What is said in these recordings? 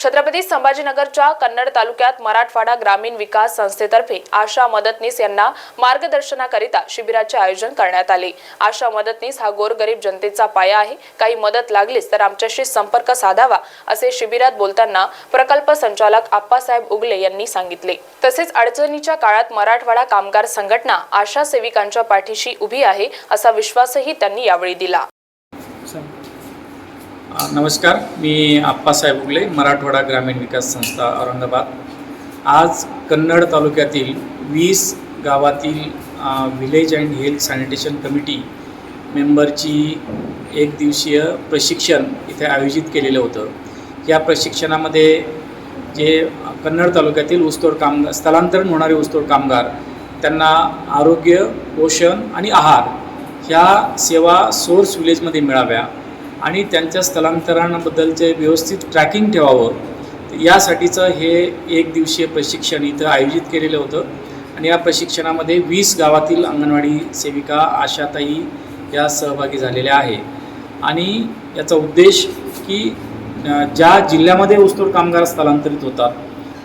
छत्रपती संभाजीनगरच्या कन्नड तालुक्यात मराठवाडा ग्रामीण विकास संस्थेतर्फे आशा मदतनीस यांना मार्गदर्शनाकरिता शिबिराचे आयोजन करण्यात आले. आशा मदतनीस हा गोरगरीब जनतेचा पाया आहे. काही मदत लागलीच तर आमच्याशी संपर्क साधावा असे शिबिरात बोलताना प्रकल्प संचालक आप्पासाहेब उगले यांनी सांगितले. तसेच अडचणीच्या काळात मराठवाडा कामगार संघटना आशा सेविकांच्या पाठीशी उभी आहे असा विश्वासही त्यांनी यावेळी दिला. नमस्कार मी आप्पासाहेब उगले मराठवाडा ग्रामीण विकास संस्था औरंगाबाद. आज कन्नड तालुक्यातील वीस गावातील village village and health sanitation committee मेंबरची एक दिवसीय प्रशिक्षण इथे आयोजित केलेलं होतं. या प्रशिक्षणामध्ये जे कन्नड तालुक्यातील ऊसतोड काम स्थलांतरण होणारे ऊसतोड कामगार त्यांना आरोग्य पोषण आणि आहार ह्या सेवा सोर्स विलेजमध्ये मिळाव्या. आणि त्यांच्या स्थलांतरणाबद्दलचे व्यवस्थित ट्रॅकिंग ठेवावं यासाठीचं हे एक दिवसीय प्रशिक्षण इथं आयोजित केलेलं होतं. आणि या प्रशिक्षणामध्ये वीस गावातील अंगणवाडी सेविका आशाताई या सहभागी झालेल्या आहे. आणि याचा उद्देश की ज्या जिल्ह्यामध्ये ऊसतोड कामगार स्थलांतरित होतात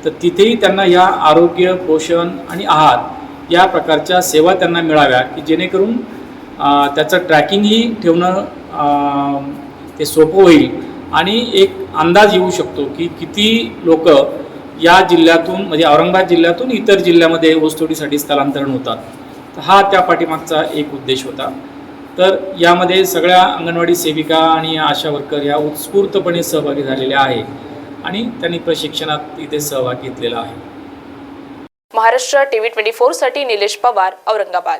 तर तिथेही त्यांना या आरोग्य पोषण आणि आहार या प्रकारच्या सेवा त्यांना मिळाव्या की जेणेकरून त्याचं ट्रॅकिंगही ठेवणं ते सोपं होईल. आणि एक अंदाज येऊ शकतो की किती लोक या जिल्ह्यातून म्हणजे औरंगाबाद जिल्ह्यातून इतर जिल्ह्यामध्ये ओसतोडीसाठी स्थलांतरण होतात. तर हा त्या पाठीमागचा एक उद्देश होता. तर यामध्ये सगळ्या अंगणवाडी सेविका आणि आशा वर्कर या उत्स्फूर्तपणे सहभागी झालेल्या आहे आणि त्यांनी प्रशिक्षणात इथे सहभाग घेतलेला आहे. महाराष्ट्र टीव्ही ट्वेंटी फोरसाठी निलेश पवार औरंगाबाद.